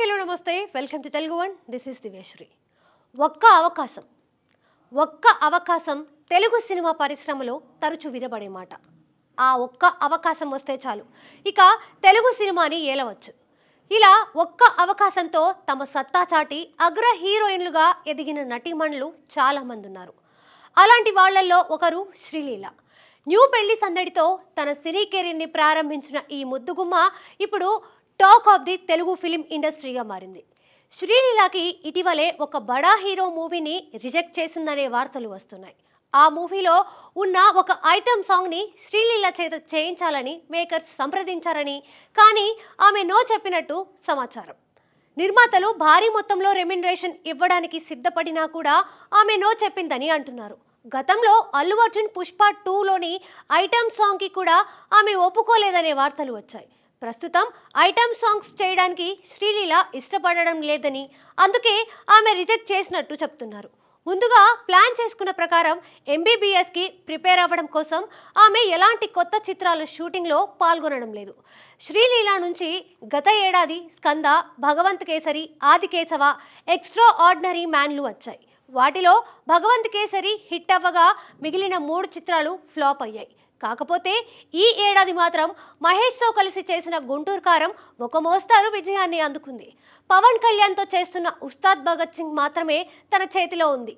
Hello నమస్తే. Welcome to Telugu one this is Divyasri ఒక్క అవకాశం ఒక్క అవకాశం తెలుగు సినిమా పరిశ్రమలో తరచూ వినబడే మాట. ఆ ఒక్క అవకాశం వస్తే చాలు. ఇక తెలుగు సినిమాని ఏలవచ్చు. ఇలా ఒక్క అవకాశంతో తమ సత్తా చాటి అగ్ర హీరోయిన్లుగా ఎదిగిన నటీమణులు చాలామంది ఉన్నారు అలాంటి వాళ్ళల్లో ఒకరు శ్రీలీల. న్యూ పెళ్ళి సందడితో తన సినీ కెరీర్ని ప్రారంభించిన ఈ ముద్దుగుమ్మ ఇప్పుడు talk of the Telugu film ఇండస్ట్రీగా మారింది. శ్రీలీలాకి ఇటీవలే ఒక బడా హీరో మూవీని రిజెక్ట్ చేసిందనే వార్తలు వస్తున్నాయి. ఆ మూవీలో ఉన్న ఒక ఐటమ్ సాంగ్ని శ్రీలీల చేత చేయించాలని మేకర్స్ సంప్రదించారని కానీ ఆమె నో చెప్పినట్టు సమాచారం. నిర్మాతలు భారీ మొత్తంలో రెమ్యునరేషన్ ఇవ్వడానికి సిద్ధపడినా కూడా ఆమె నో చెప్పిందని అంటున్నారు. గతంలో అల్లు అర్జున్ పుష్ప టూలోని ఐటమ్ సాంగ్కి కూడా ఆమె ఒప్పుకోలేదనే వార్తలు వచ్చాయి. ప్రస్తుతం ఐటమ్ సాంగ్స్ చేయడానికి శ్రీలీల ఇష్టపడడం లేదని అందుకే ఆమె రిజెక్ట్ చేసినట్టు చెప్తున్నారు. ముందుగా ప్లాన్ చేసుకున్న ప్రకారం ఎంబీబీఎస్కి ప్రిపేర్ అవ్వడం కోసం ఆమె ఎలాంటి కొత్త చిత్రాల షూటింగ్లో పాల్గొనడం లేదు. శ్రీలీల నుంచి గత ఏడాది స్కంద భగవంత్ కేసరి ఆది కేశవ ఎక్స్ట్రా ఆర్డినరీ మ్యాన్లు వచ్చాయి. వాటిలో భగవంత్ కేసరి హిట్ అవ్వగా మిగిలిన మూడు చిత్రాలు ఫ్లాప్ అయ్యాయి. కాకపోతే ఈ ఏడాది మాత్రం మహేష్తో కలిసి చేసిన గుంటూరు కారం ఒక మోస్తారు విజయాన్ని అందుకుంది. పవన్ కళ్యాణ్తో చేస్తున్న ఉస్తాద్ భగత్ సింగ్ మాత్రమే తన చేతిలో ఉంది.